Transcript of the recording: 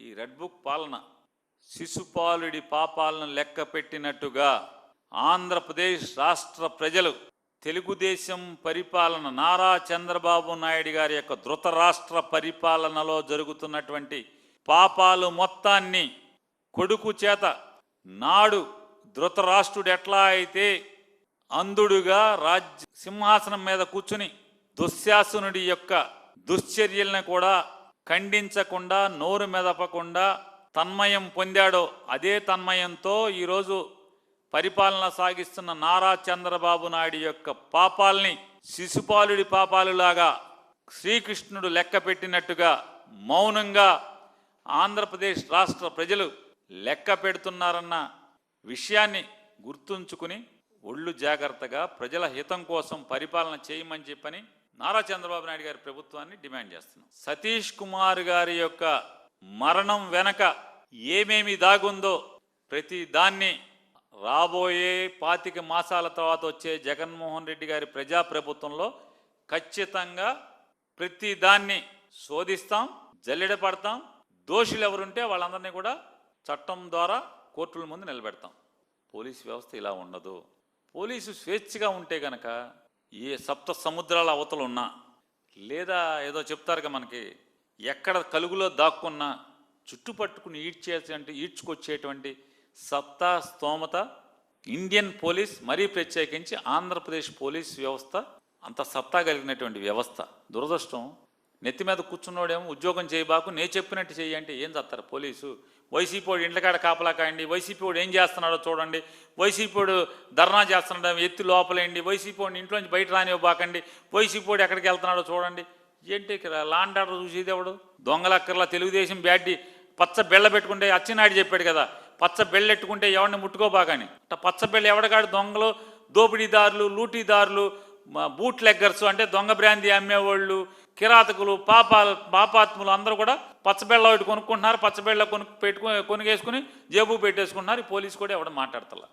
ఈ red book పాలన శిశుపాలుడి పాపాలను లెక్క పెట్టినట్టుగా ఆంధ్రప్రదేశ్ రాష్ట్ర ప్రజలు తెలుగుదేశం పరిపాలన నారా చంద్రబాబు నాయుడు గారి యొక్క ధృతరాష్ట్ర పరిపాలనలో జరుగుతున్నటువంటి పాపాలు మొత్తాన్ని కొడుకు చేత నాడు ధృతరాష్ట్రుడు ఎట్లా అయితే అంధుడుగా రాజ్య సింహాసనం మీద కూర్చుని దుశ్శాసనుడి యొక్క దుశ్చర్యలను కూడా ఖండించకుండా నోరు మెదపకుండా తన్మయం పొందాడో అదే తన్మయంతో ఈరోజు పరిపాలన సాగిస్తున్న నారా చంద్రబాబు నాయుడు యొక్క పాపాల్ని శిశుపాలుడి పాపాలులాగా శ్రీకృష్ణుడు లెక్క పెట్టినట్టుగా మౌనంగా ఆంధ్రప్రదేశ్ రాష్ట్ర ప్రజలు లెక్క పెడుతున్నారన్న విషయాన్ని గుర్తుంచుకుని ఒళ్ళు జాగ్రత్తగా ప్రజల హితం కోసం పరిపాలన చేయమని చెప్పని నారా చంద్రబాబు నాయుడు గారి ప్రభుత్వాన్ని డిమాండ్ చేస్తున్నాం. సతీష్ కుమార్ గారి యొక్క మరణం వెనక ఏమేమి దాగుందో ప్రతి దాన్ని రాబోయే పాతిక మాసాల తర్వాత వచ్చే జగన్మోహన్ రెడ్డి గారి ప్రజాప్రభుత్వంలో ఖచ్చితంగా ప్రతి దాన్ని శోధిస్తాం జల్లెడ పడతాం. దోషులు ఎవరుంటే వాళ్ళందరినీ కూడా చట్టం ద్వారా కోర్టుల ముందు నిలబెడతాం. పోలీస్ వ్యవస్థ ఇలా ఉండదు. పోలీసు స్వేచ్ఛగా ఉంటే గనక ఏ సప్త సముద్రాల అవతల ఉన్నా లేదా ఏదో చెప్తారుగా మనకి ఎక్కడ కలుగులో దాక్కున్నా చుట్టుపట్టుకుని ఈడ్చేటువంటి ఈడ్చుకొచ్చేటువంటి సత్తా స్తోమత ఇండియన్ పోలీస్ మరీ ప్రత్యేకించి ఆంధ్రప్రదేశ్ పోలీస్ వ్యవస్థ అంత సత్తా కలిగినటువంటి వ్యవస్థ. దురదృష్టం నెత్తి మీద కూర్చున్నోడేమో ఉద్యోగం చేయబాకు నేను చెప్పినట్టు చెయ్యి అంటే ఏం చేస్తారు పోలీసు? వైసీపీ వాడు ఇంట్లకాడ కాపలా కాయండి వైసీపీ వాడు ఏం చేస్తున్నాడో చూడండి. వైసీపీ వాడు ధర్నా చేస్తున్నాడు ఎత్తి లోపలేయండి. వైసీపీ వాడిని ఇంట్లోంచి బయట రానివ్వబాకండి. వైసీపీ వాడు ఎక్కడికి వెళ్తున్నాడో చూడండి. ఏంటి ఇక్కడ లాండ్ ఆర్డర్ చూసేది ఎవడు? దొంగలక్కర్లా తెలుగుదేశం బ్యాడ్డి పచ్చ బెళ్ళ పెట్టుకుంటే అచ్చినాయుడు చెప్పాడు కదా. పచ్చ బెళ్ళెట్టుకుంటే ఎవరిని ముట్టుకోబాకని. పచ్చ బెళ్ళ ఎవడగాడు దొంగలు దోపిడీదారులు లూటీదారులు బూట్ లెగ్గర్స్ అంటే దొంగ బ్రాంది అమ్మేవాళ్ళు. కిరాతకులు పాపాలు పాపాత్ములు అందరూ కూడా పచ్చబెళ్ళ ఒకటి కొనుక్కుంటున్నారు పచ్చబెళ్ళ కొను పెట్టుకుని కొనుగేసుకుని జేబు పెట్టేసుకుంటున్నారు. ఈ పోలీసు కూడా ఎవడ మాట్లాడతలా.